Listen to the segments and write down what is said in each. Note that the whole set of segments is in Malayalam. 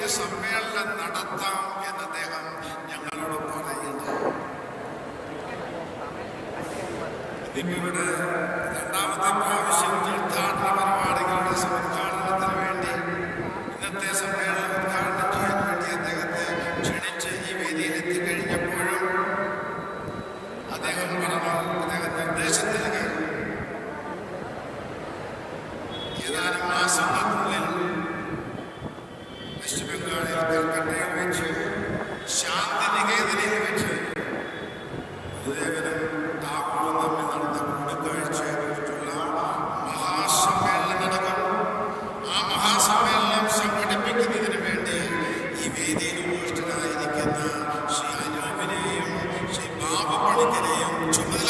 ഒരു സമ്മേളനം നടത്താം എന്ന് അദ്ദേഹം ഞങ്ങളോട് പറയുന്നു. ഇതിവിടെ രണ്ടാമത്തെ പ്രാവശ്യം തീർത്ഥാടന പരിപാടികളുടെ ഉദ്ഘാടനത്തിന് വേണ്ടി ഇന്നത്തെ സമ്മേളനം ഉദ്ഘാടനം ചെയ്യാൻ വേണ്ടി അദ്ദേഹത്തെ ക്ഷണിച്ച് ഈ വേദിയിൽ എത്തിക്കഴിഞ്ഞപ്പോഴും അദ്ദേഹം പറഞ്ഞു അദ്ദേഹം നിർദ്ദേശം ഏതാനും മാസങ്ങൾക്കുള്ളിൽ വെസ്റ്റ് ബംഗാളിൽ കൽക്കട്ടയിൽ വെച്ച് ശാന്തി നികേതനയിൽ വെച്ച്. ഗുരുദേവനും ടാഗോറും തമ്മിൽ നടന്ന കൂടിക്കാഴ്ചയെക്കുറിച്ചുള്ള മഹാസമ്മേളനം നടക്കും ആ മഹാസമ്മേളനം സംഘടിപ്പിക്കുന്നതിന് വേണ്ടി ഈ വേദിയിൽ ഉപവിഷ്ടരായിരിക്കുന്ന ശ്രീ അനൂപിനെയും ശ്രീ ബാബു പണിക്കരെയും ചുമതലപ്പെടുത്തിയിട്ടുണ്ട്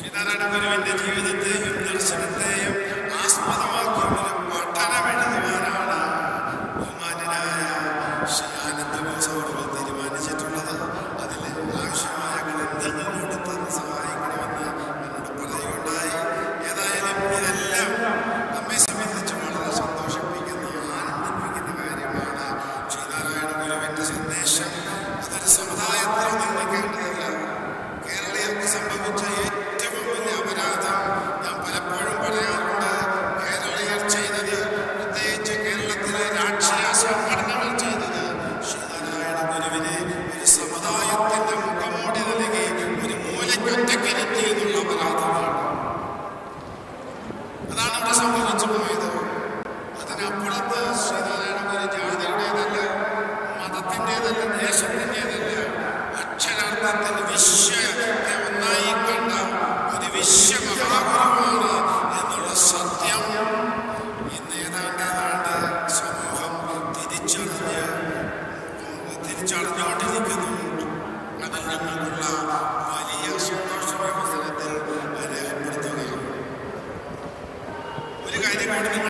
ശ്രീനാരായണ ഗുരുവിന്റെ ജീവിതത്തെയും ദർശനത്തെയും ആസ്പദമാക്കിയ ഒരു പഠനം എഴുതുവാനാണ് ബഹുമാന്യനായ ശ്രീ ആനന്ദ ബോസോടുകൾ തീരുമാനിച്ചിട്ടുള്ളത്. അതിൽ ആവശ്യമായ ഗ്രന്ഥങ്ങൾ കൊടുത്ത് സഹായിക്കണമെന്ന് എന്നോട് പറയുകയുണ്ടായി. ഏതായാലും ഇതെല്ലാം നമ്മെ സംബന്ധിച്ച് വളരെ സന്തോഷിപ്പിക്കുന്ന ആനന്ദിപ്പിക്കുന്ന കാര്യമാണ് ശ്രീനാരായണ ഗുരുവിന്റെ സന്ദേശം. അതൊരു സമുദായത്തിൽ നിർമ്മിക്കേണ്ടതല്ല കേരളീയർക്ക് സംഭവിച്ച ഏറ്റവും മതത്തിന്റെതല്ല ദേശത്തിന്റെതല്ല അക്ഷരാർത്ഥത്തിൽ വിശ്വത്തെ ഒന്നായി കണ്ട ഒരു വിശ്വമഹാഗുരുവാണ് എന്നുള്ള സത്യം ഇന്ന് സമൂഹം തിരിച്ചറിഞ്ഞ് തിരിച്ചറിഞ്ഞുകൊണ്ടിരിക്കുന്നു അതിൽ ഞങ്ങൾക്കുള്ള വലിയ